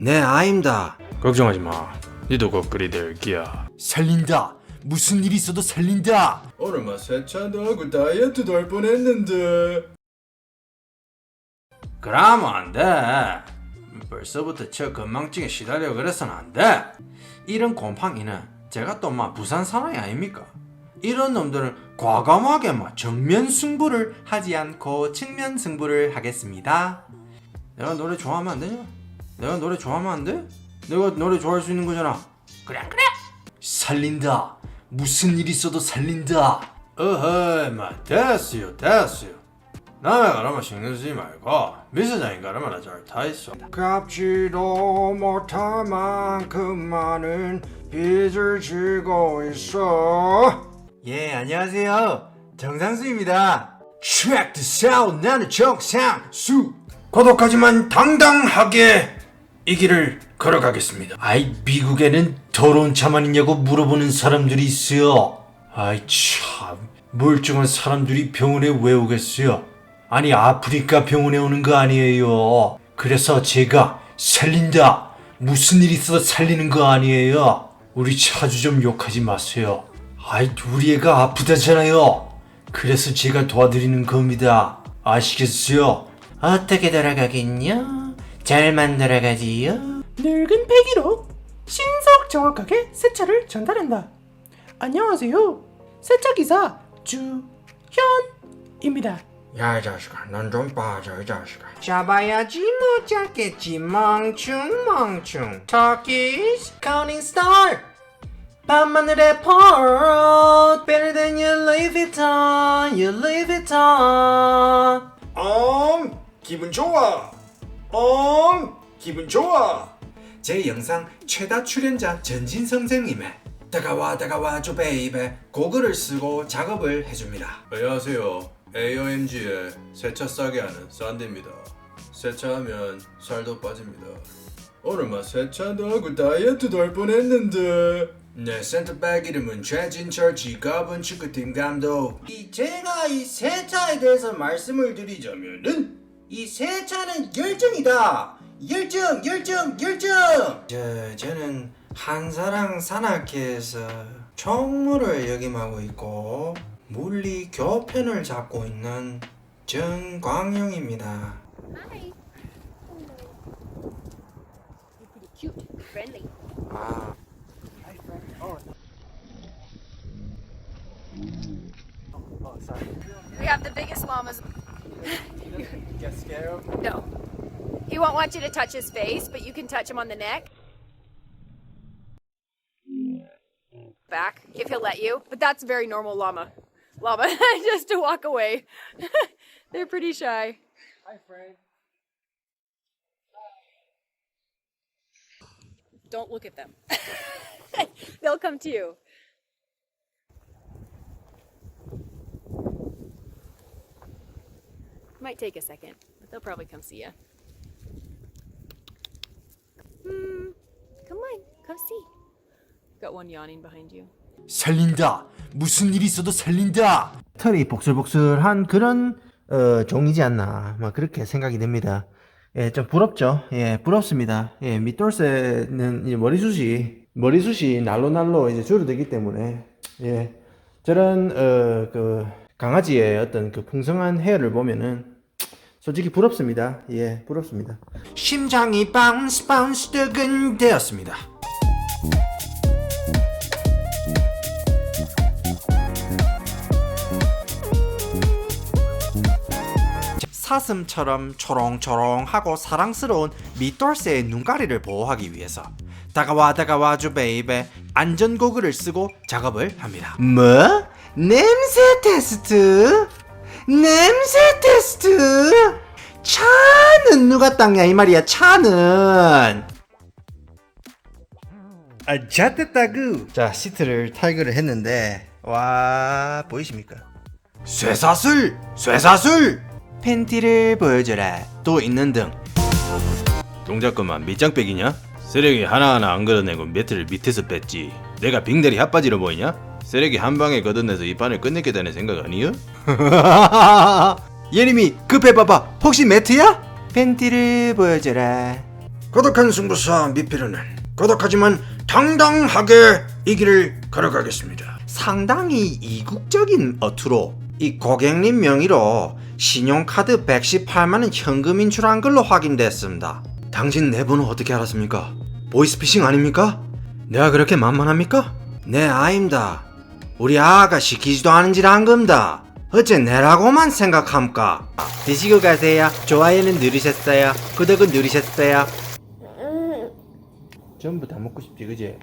네, 아입니다. 걱정하지 마. 니도 곧 그리 될 기야. 살린다. 무슨 일 있어도 살린다. 오늘만 세차도 하고 다이어트도 할 뻔했는데. 그러면 안 돼. 벌써부터 저 건망증에 시달려 그래서는 안 돼. 이런 곰팡이는 제가 또 막 부산 사나이 아닙니까? 이런 놈들은 과감하게 막 정면 승부를 하지 않고 측면 승부를 하겠습니다. 내가 노래 좋아하면 안 되냐? 내가 노래 좋아하면 안 돼? 내가 노래 좋아할 수 있는 거잖아. 그래 그래. 살린다. 무슨 일 있어도 살린다. 어허이 마 됐어요 됐어요 남의 가라마 신경 쓰지 말고 미세장인 가라마나 잘 타있어 갚지도 못할 만큼 많은 빚을 지고 있어 예 안녕하세요 정상수입니다 Check this out 나는 정상수 고독하지만 당당하게 이 길을 걸어가겠습니다 아이 미국에는 더러운 차만 있냐고 물어보는 사람들이 있어요. 아이 참 멀쩡한 사람들이 병원에 왜 오겠어요? 아니 아프리카 병원에 오는 거 아니에요. 그래서 제가 살린다. 무슨 일 있어도 살리는 거 아니에요. 우리 차주 좀 욕하지 마세요. 아이 우리 애가 아프다잖아요. 그래서 제가 도와드리는 겁니다. 아시겠어요? 어떻게 돌아가겠냐? 잘만 돌아가지요. 늙은 폐기로 신속 정확하게 세차를 전달한다. 안녕하세요. 세차 기사 주현입니다. 야 이 자식아 넌 좀 빠져 이 자식아 잡아야지 못 잡겠지 멍충 멍충 Turkish counting star 밤하늘의 pearl Better than your Louis Vuitton Your Louis Vuitton 엉 기분 좋아. 엉 기분 좋아. 제 영상 최다 출연자 전진 선생님의 다가와 다가와줘 베이베 고글을 쓰고 작업을 해줍니다 안녕하세요. AOMG의 세차 싸게 하는 싼데입니다. 세차하면 살도 빠집니다. 오늘만 세차도 하고 다이어트도 할 뻔했는데. 네, 센터백 이름은 최진철 직업은 축구팀 감독. 이 제가 이 세차에 대해서 말씀을 드리자면은 이 세차는 열정이다. 열정, 열정, 열정. 저 저는 한사랑 산악회에서 총무를 역임하고 있고 물리 교편을 잡고 있는 정광용입니다. Hi. You're pretty cute, friendly. 아, We have the biggest llamas. No. He won't want you to touch his face, but you can touch him on the neck. Back, if he'll let you. But that's very normal llama. Llama, just to walk away. They're pretty shy. Hi, Frank. Don't look at them. They'll come to you. Might take a second, but they'll probably come see you. Hmm. Come on, come see. Got one yawning behind you. 살린다. 무슨 일 있어도 살린다. 털이 복슬복슬한 그런 어, 종이지 않나 막 그렇게 생각이 됩니다. 예, 좀 부럽죠. 예, 부럽습니다. 예, 밑돌새는 이 머리숱이 머리숱이 날로 날로 이제 줄어들기 때문에 예, 저런 어, 그 강아지의 어떤 그 풍성한 헤어를 보면은 솔직히 부럽습니다. 예, 부럽습니다. 심장이 바운스 바운스 뜨근대었습니다. 사슴처럼 초롱초롱하고 사랑스러운 밑돌새의 눈가리를 보호하기 위해서 다가와 다가와 주 베이베 안전고글을 쓰고 작업을 합니다. 뭐? 냄새 테스트? 냄새 테스트? 차는 누가 닦냐 이 말이야 차는 아 잣됐다구 자 시트를 탈거를 했는데 와 보이십니까 쇠사슬! 쇠사슬! 팬티를 보여줘라. 또 있는 등. 동작 그만 밑장 빼기냐? 쓰레기 하나하나 안 걷어내고 매트를 밑에서 뺐지. 내가 빙다리 핫바지로 보이냐? 쓰레기 한 방에 걷어내서 이 판을 끝내겠다는 생각 아니여? 예림이 급해 봐봐. 혹시 매트야? 팬티를 보여줘라. 고독한 승부사 미필은 고독하지만 당당하게 이 길을 걸어가겠습니다. 상당히 이국적인 어투로 이 고객님 명의로 신용카드 118만 원 현금인 줄안 걸로 확인됐습니다. 당신 내 번호 어떻게 알았습니까? 보이스피싱 아닙니까? 내가 그렇게 만만합니까? 네 아입니다. 우리 아가 시키지도 않은 짓한 겁니다. 어째 내라고만 생각함까? 드시고 가세요. 좋아요는 누르셨어요. 구독은 누르셨어요. 전부 다 먹고 싶지 그지?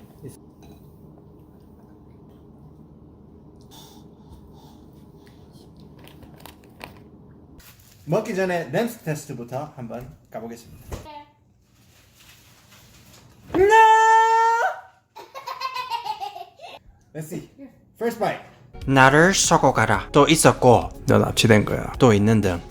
먹기 전에 냄새 테스트부터 한번 가보겠습니다. Let's see. First bite. 나를 쏘고 가라. 또 있었고, 넌 납치된 거야. 또 있는 등.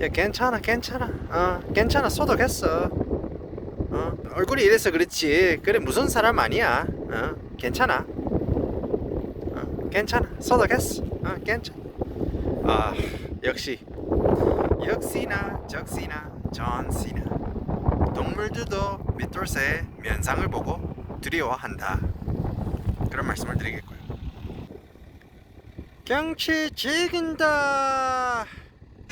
야, 괜찮아, 괜찮아. 어, 괜찮아. 소독했어. 어, 얼굴이 이래서 그렇지. 그래, 무슨 사람 아니야. 어, 괜찮아. 어, 괜찮아. 소독했어. 어, 괜찮아. 아, 역시. 역시나, 적시나, 전시나. 동물들도 밑돌새의 면상을 보고 두려워한다. 그런 말씀을 드리겠고요. 경치 즐긴다.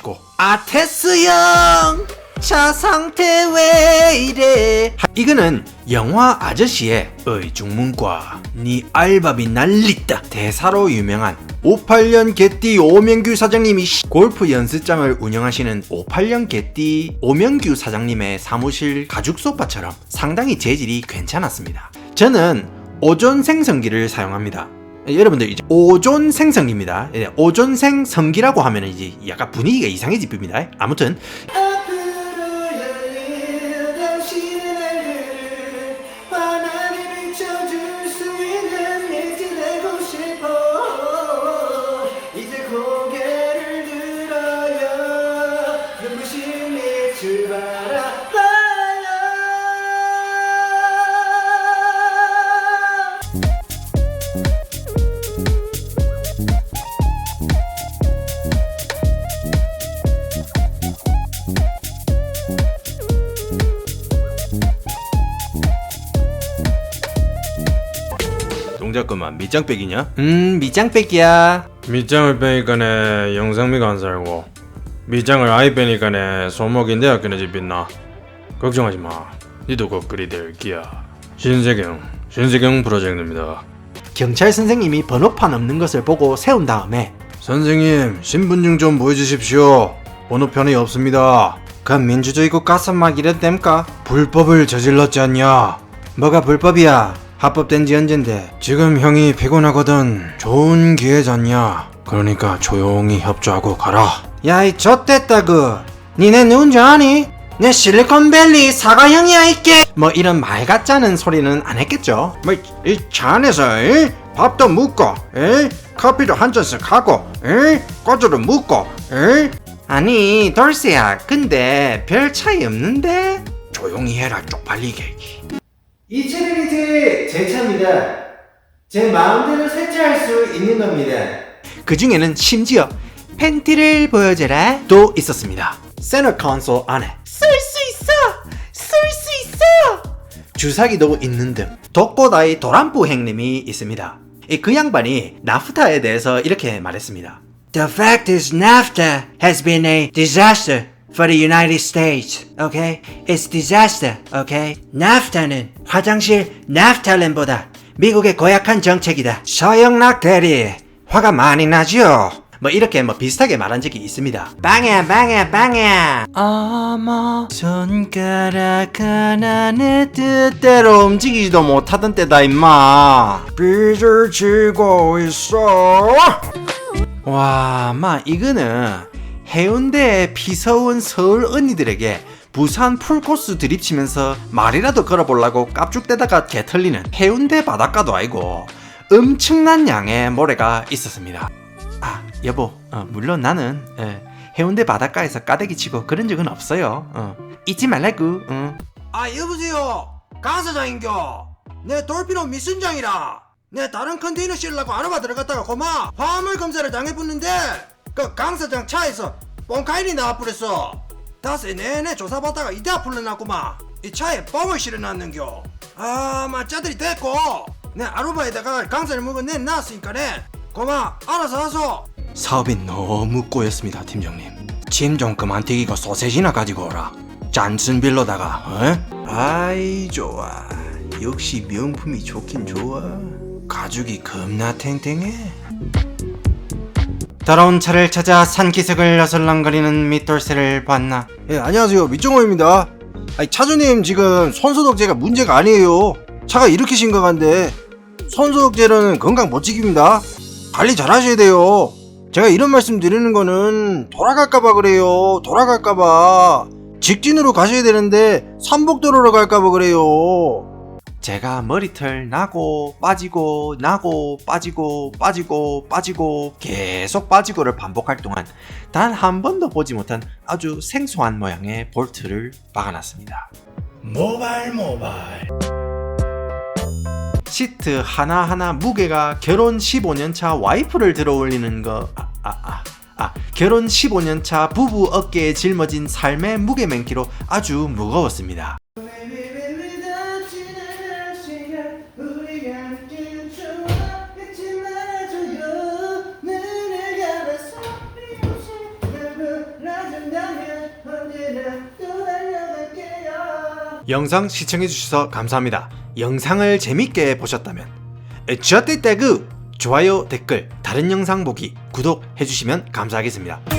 고. 아테스 형! 차 상태 왜 이래? 이거는 영화 아저씨의 의중문과 니 알바비 날리다 대사로 유명한 58년 개띠 오명규 사장님이 씨- 골프 연습장을 운영하시는 58년 개띠 오명규 사장님의 사무실 가죽 소파처럼 상당히 재질이 괜찮았습니다. 저는 오존 생성기를 사용합니다. 여러분들 이제 오존 생성기입니다. 예, 오존 생성기라고 하면 이제 약간 분위기가 이상해집니다. 아무튼 밑장 빼기냐? 음 밑장빼기야. 밑장을 빼니까네 영상미가 안 살고 밑장을 아예 빼니까네 손목인 대학 끊어지 빛나 걱정하지 마 니도 곧 그리 될 기야 신세경 신세경 프로젝트입니다 경찰 선생님이 번호판 없는 것을 보고 세운 다음에 선생님 신분증 좀 보여주십시오 번호편이 없습니다 그 민주주의 국가 선막 이래도 됩니까? 불법을 저질렀지 않냐 뭐가 불법이야? 합법된 지 언젠데 지금 형이 피곤하거든 좋은 기회잖냐 그러니까 조용히 협조하고 가라 야이 좆됐다 그 니네 누군지 아니? 내 실리콘밸리 사과형이야 이게 뭐 이런 말 같자는 소리는 안 했겠죠 뭐이차 안에서 이? 밥도 묻고 이? 커피도 한 잔씩 하고 이? 꼬주도 묻고 이? 아니 돌쇠야 근데 별 차이 없는데? 조용히 해라 쪽팔리게 이 차량이 제, 제 차입니다. 제 마음대로 세차할 수 있는 겁니다. 그 중에는 심지어 팬티를 보여줘라 도 있었습니다. 센터 콘솔 안에 쓸 수 있어! 쓸 수 있어! 주사기도 있는 등 독고다이 도란부 행님이 있습니다. 이 그 양반이 나프타에 대해서 이렇게 말했습니다. The fact is NAFTA has been a disaster for the United States. Okay? It's disaster. Okay? NAFTA는 화장실 나프탈렌보다 미국의 고약한 정책이다. 서영락 대리 화가 많이 나죠. 뭐 이렇게 뭐 비슷하게 말한 적이 있습니다. 빵야 빵야 빵야. 어머 손가락 하나 내 뜻대로 움직이지도 못하던 때다 임마. 빚을 지고 있어 와, 마 이거는 해운대에 피서온 서울 언니들에게 부산 풀코스 드립치면서 말이라도 걸어보려고 깝죽대다가 개털리는 해운대 바닷가도 아니고 엄청난 양의 모래가 있었습니다. 아, 여보, 어, 물론 나는 예, 해운대 바닷가에서 까대기 치고 그런 적은 없어요. 어, 잊지 말라구. 어. 아 여보세요 강 사장인겨 내 돌피노 미순장이라 내 다른 컨테이너 실으려고 아르바 들어갔다가 고마 화물 검사를 당해봤는데 그 강사장 차에서 뻥카일이 나와버렸어 다세 내내 조사받다가 이대 앞으로 났구만 이 차에 뻥을 실어놨는겨 아 마짜들이 됐고 내 아르바에다가 강사를 먹어 내 놨으니까네 고마 알아서 하소 사업이 너무 꼬였습니다, 팀장님. 짐 좀 그만 튀기고 소세지나 가지고 오라. 잔슨 빌로다가, 어? 아이 좋아. 역시 명품이 좋긴 좋아. 가죽이 겁나 탱탱해. 더러운 차를 찾아 산기슭을 어슬렁거리는 밑돌쇠를 봤나? 예 안녕하세요. 밑정호입니다. 아니 차주님 지금 손소독제가 문제가 아니에요. 차가 이렇게 심각한데 손소독제로는 건강 못 지킵니다. 관리 잘 하셔야 돼요. 제가 이런 말씀 드리는 거는 돌아갈까봐 그래요. 돌아갈까봐. 직진으로 가셔야 되는데 삼복도로로 갈까봐 그래요 제가 머리털 나고 빠지고 나고 빠지고 빠지고 빠지고 계속 빠지고를 반복할 동안 단 한 번도 보지 못한 아주 생소한 모양의 볼트를 박아놨습니다. 모발 모발. 시트 하나하나 무게가 결혼 15년차 와이프를 들어 올리는 거. 아, 아, 아. 아, 결혼 15년차 부부 어깨에 짊어진 삶의 무게 맹키로 아주 무거웠습니다. 영상 시청해주셔서 감사합니다. 영상을 재밌게 보셨다면 저때 태그 좋아요 댓글 다른 영상 보기 구독해주시면 감사하겠습니다.